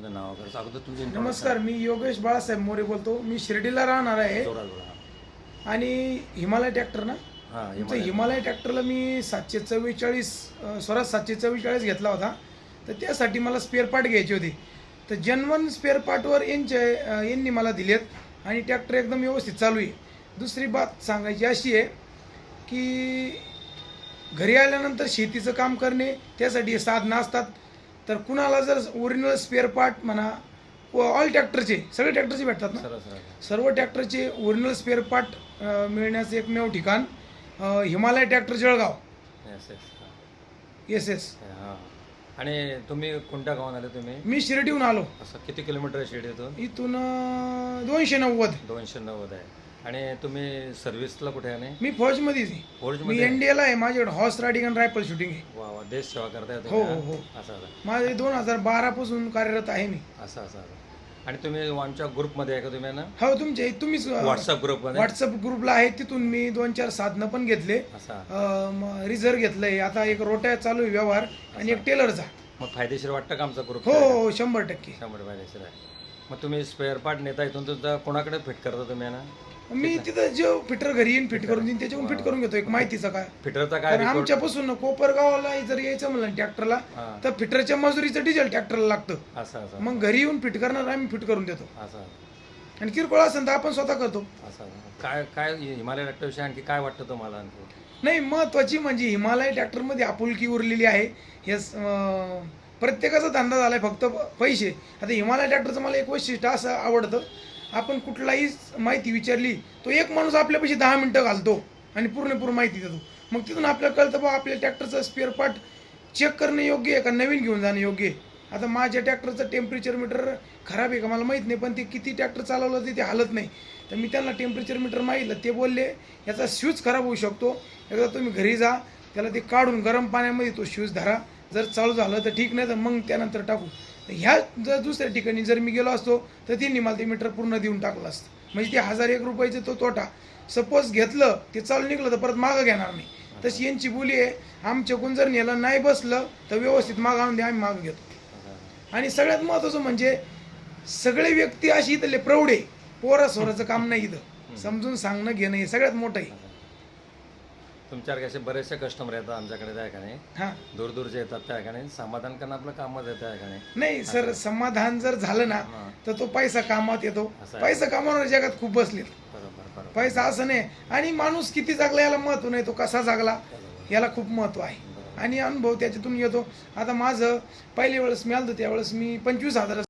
तुमचं नाव वगैरे अगोदर तुमचे नमस्कार मी योगेश बाळासाहेब मोरे बोलतो. मी शिर्डीला राहणार आहे. आणि हिमालय ट्रॅक्टर ना? तुमचं हिमालय. ट्रॅक्टरला मी सातशे चव्वेचाळीस स्वराज सातशे चव्वेचाळीस घेतला होता. तर त्यासाठी मला स्पेअर पार्ट घ्यायचे होते. तर जनवन स्पेअर पार्टवर यांचे यांनी मला दिलेत आणि ट्रॅक्टर एकदम व्यवस्थित चालू आहे. दुसरी बात सांगायची अशी आहे की घरी आल्यानंतर शेतीचं काम करणे त्यासाठी साधनं असतात. तर कुणाला जर ओरिजिनल स्पेअर पार्ट म्हणा ऑल ट्रॅक्टरचे सगळे ट्रॅक्टरचे भेटतात ना? सर्व ट्रॅक्टरचे ओरिजिनल स्पेअर पार्ट मिळण्याचं एकमेव ठिकाण Himalaya tractor Jalgaon. Yes yes हां. आणि तुम्ही कोणत्या गावात आले तुम्ही? मी शिर्डीहून आलो. असं किती किलोमीटर आहे शिर्डीतून? इथून दोनशे नव्वद. दोनशे नव्वद आहे. आणि तुम्ही सर्व्हिसला कुठे आहे आणि? मी फौजमध्येच आहे. मी फौजमध्ये एनडीएला आहे. माझ्याकडे हॉर्स रायडिंग आणि रायफल शूटिंग आहे. वा वा देश सेवा करताय हो, तुम्ही हो, हां? हो. असं असं. माझे दोन हजार बारापासून कार्यरत आहे मी. असं असं असं. आणि तुम्ही आमच्या ग्रुपमध्ये आहे का तुम्ही ना? हो तुमचे तुम्हीच व्हॉट्सअप ग्रुपमध्ये? व्हॉट्सअप ग्रुपला आहे. तिथून मी दोन चार साधनं पण घेतले. असा. रिझर्व घेतलंय. आता एक रोट्या चालू आहे व्यवहार आणि एक टेलरचा मग फायदेशीर वाटतं का आमचा ग्रुप हो हो शंभर टक्के. शंभर फायदेशीर आहे. मग तुम्ही स्पेअर पार्ट नेता इथून तुमचा कोणाकडे फिट करता तुम्ही ना? मी तिथं जे फिटर घरी येईन फिट करून देईन त्याच्याकडून फिट करून घेतो एक माहितीचा काय? फिटरचा काय कारण आमच्यापासून कोपरगावला जर यायचं म्हणलं ट्रॅक्टरला हां. तर फिटरच्या मजुरीचं डिझेल ट्रॅक्टरला लागतं. असं असं. मग घरी येऊन फिट करणार आम्ही फिट करून देतो. असं आणि किरकोळ असेल तर आपण स्वतः करतो. असं. काय काय हिमालय ट्रॅक्टरविषयी आणखी काय वाटतं तुम्हाला आणखी? नाही महत्वाची म्हणजे हिमालय ट्रॅक्टरमध्ये आपुलकी उरलेली आहे. हे स- अं, प्रत्येकाचा धंदा झाला आहे फक्त पैसे. आता हिमालय ट्रॅक्टरचं मला एक वैशिष्ट्य असं आवडतं. आपण कुठलाही माहिती विचारली तो एक माणूस आपल्यापाशी दहा मिनटं घालतो आणि पूर्णपूर माहिती देतो. मग तिथून आपल्याला कळतं बा आपल्या ट्रॅक्टरचं स्पेअर पार्ट चेक करणं योग्य आहे का? नवीन घेऊन जाणं योग्य आहे. आता माझ्या ट्रॅक्टरचं टेम्परेचर मीटर खराब आहे का? मला माहीत नाही पण ते किती ट्रॅक्टर चालवलं ते ते हालत नाही. तर मी त्यांना टेम्परेचर मीटर मागितलं ते बोलले याचा शूज खराब होऊ शकतो. एकदा तुम्ही घरी जा त्याला ते काढून गरम पाण्यामध्ये तो शूज धरा जर चालू झालं तर ठीक नाही तर मग त्यानंतर टाकू. ह्या जर दुसऱ्या ठिकाणी जर मी गेलो असतो तर त्यांनी मला ते मीटर पूर्ण देऊन टाकलं असतं. म्हणजे ते हजार एक रुपयाचे तो तोटा. सपोज घेतलं ते चालू निघलं तर परत मागं घेणार नाही तशी यांची बोली आहे. आमच्याकडून जर नेलं नाही बसलं तर व्यवस्थित माग आणून द्या आम्ही मागं घेतो. आणि सगळ्यात महत्त्वाचं म्हणजे सगळे व्यक्ती अशी इथले प्रौढे पोरा सोराचं काम नाही इथं. समजून सांगणं घेणं हे सगळ्यात मोठं आहे. तुमच्यासारखे असे बरेचसे कस्टमर येतात आमच्याकडे त्या ठिकाणी. हां. दूर दूरचे येतात त्या ठिकाणी. समाधान करणं आपलं कामच आहे त्या ठिकाणी. नाही सर समाधान जर झालं ना हां. तर तो पैसा कामात येतो. असं आहे. पैसा कामावर जगात खूप बरोबर बरोबर. पैसा असं नाही. आणि माणूस किती जागला याला महत्त्व नाही. तो कसा जागला याला खूप महत्त्व आहे. आणि अनुभव त्याच्यातून येतो. आता माझं पहिल्या वेळेस मी आलतो त्यावेळेस मी पंचवीस हजार